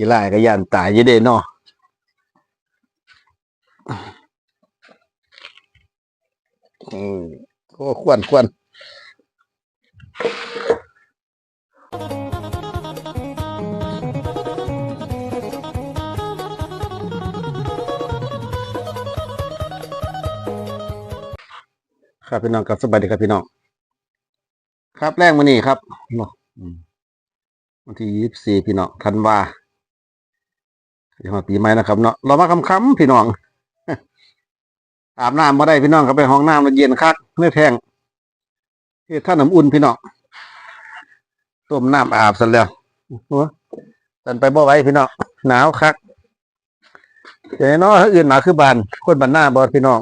กี่ไล่ก็ยันตายยี่เด้เนาะอืมโอ้ควรควรครับพี่น้องครับสบายดีครับพี่น้องครับแรกวันนี้ครับเนาะอืมวันที่ยี่สิบสี่พี่น้องธันวา เดี๋ยวมาปีใหม่นะครับเนาะเรามาคำคำพี่น้อง อาบน้ำมาได้พี่น้องก็ไปห้องน้ำแล้วเย็นคักเนื้อแทงเฮ็ดท่าน้ำอุ่นพี่น้องต้มน้ำอาบเสร็จแล้วโอ้สันไปบ่ไว้พี่น้องหนาวคักเดี๋ยวน้ออื่นหนาวคือบานคนบานหน้าบอดพี่น้อง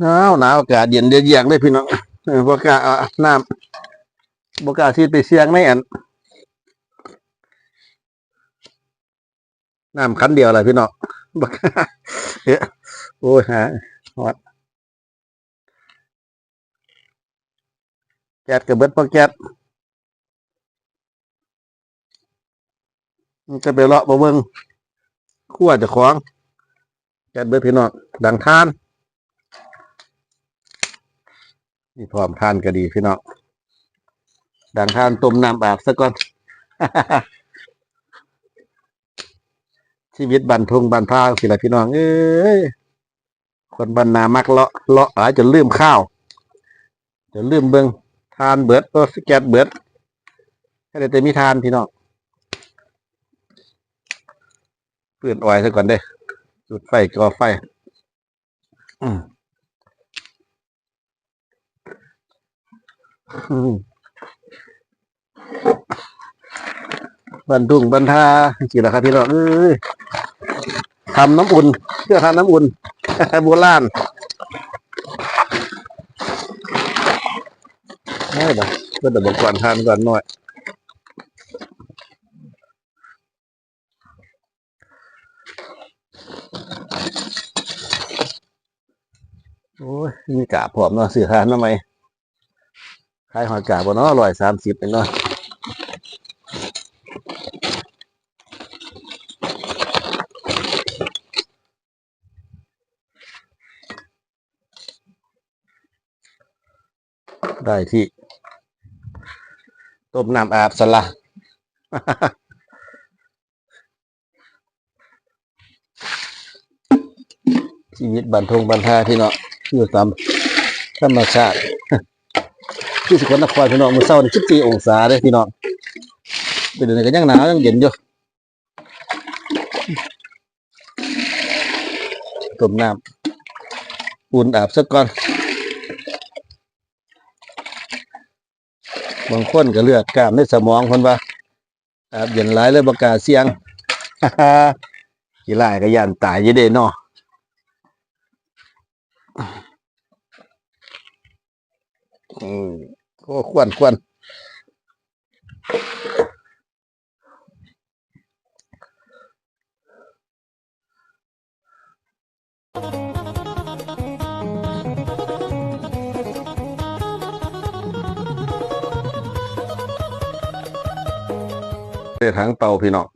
หนาวหนาวอากาศเย็นเดียงเลยพี่น้องเออบกาน้ำบกล้าที่ไปเสียงในอัน น้ำคันเดียวเลยพี่น้องบกเอ๊ะโอ้ยฮะวัดแก๊สกับเบิดพอแก๊สมันจะไปเลาะบ่เบิงขั้วจะของแก๊สเบิดพี่น้องดังทานนี่พร้อมทานก็ดีพี่น้องดังทานต้มน้ำอาบซะก่อน ชีวิตบันทงบันพาวสิละพี่น้อง เอ้ยคนบรรนามักเลาะเลาะอาจจะลืมข้าวจะลืมเบิงทานเบิดก็สแกตเบิดให้ได้แต่มีทานพี่น้องเปื่อนอ้อยซะก่อนเด้จุดไฟก่อไฟอืม อืม บันดุงบันทาจีละครับพี่น้องเอ้ยทำน้ำอุ่นเพื่อทำน้ำอุ่นโบราณไม่หรอกเพื่อเดี๋ยวบอกก่อนทานก่อนหน่อยโอ้ยมีกาผอมเนาะสื่อทานทำไมขายหอยกาบเนาะร้อยสามสิบเองเนาะ ได้ที่ ต้มน้ำอาบสละชีวิตบันทงบันทาที่เนาะอยู่ตามธรรมชาติที่สกลนครพี่น้องมือเช้าในี่14องศาเด้อพี่น้องเป็นเดือนนี้ก็ยังหนาวยังเย็นอยู่ต้มน้ำอุ่นอาบสักก่อน บางคนก็เลือดกล้ามในสมองคนว่าอาบเย็นหลายเลยบ่กล้าเสียงกี่ลายก็ยันตายยี่เดนออืมก็ควรควร เรือทางเป่าพี่น้อง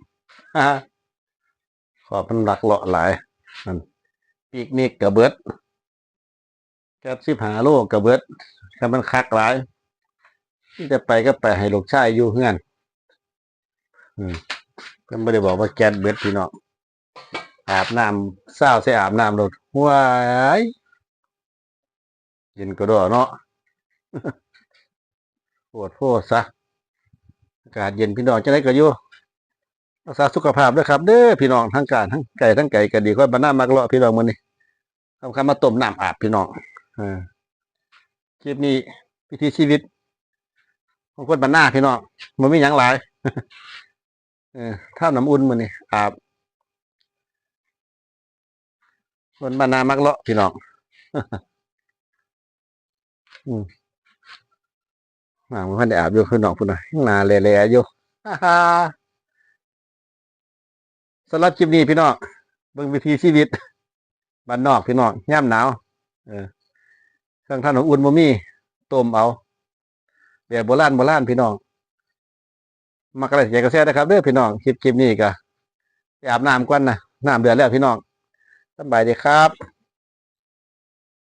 ฮ่าขอบมันหลักเลาะหลายนั่นปีกนิกกระเบิดแก๊สสิบหาโลกระเบิดถ้ามันคักหลายที่จะไปก็ไปให้ลูกชายอยู่เฮือน อืมเพิ่นไม่ได้บอกว่าแก๊สเบิดพี่น้องอาบน้ำเศร้าใส่อาบน้ำรถว้ายเย็นก็ดอเนาะปวดโพซะากาศเย็นพี่น้องจะได้ก็อยู่รักษาสุขภาพด้วยครับ เด้อพี่น้องทั้งการทั้งไก่ทั้งไก่ก็ดีค่อยบาน้ามากเลาะพี่น้องมื้อนี้ทำคำมาต้มน้ำอาบพี่น้องอ่าคลิปนี้วิถีชีวิตของคนบ้านาพี่น้องมันไม่หยังหลายเออท่าน้ำอุ่นมันนี่อาบคนบ้านามักเลาะพี่น้องอืม อ่าพันได้อาบอยู่พี่น้องพุ่นน่ะยังนาแหล่ๆอยู่ฮ่าฮ่าสำหรับคลิปนี้พี่น้องเบิ่งวิถีชีวิตบ้านนอกพี่น้องย่ำหนาวเออเครื่องท่านของอุ่นบ่มีต้มเอาแบบโบราณโบราณพี่น้องมากระไรใจกระแซนะครับเด้อพี่น้องคลิปคลิปนี้ก็อาบน้ำก่อนนะน้ำเดือดแล้วพี่น้องสบายดีครับ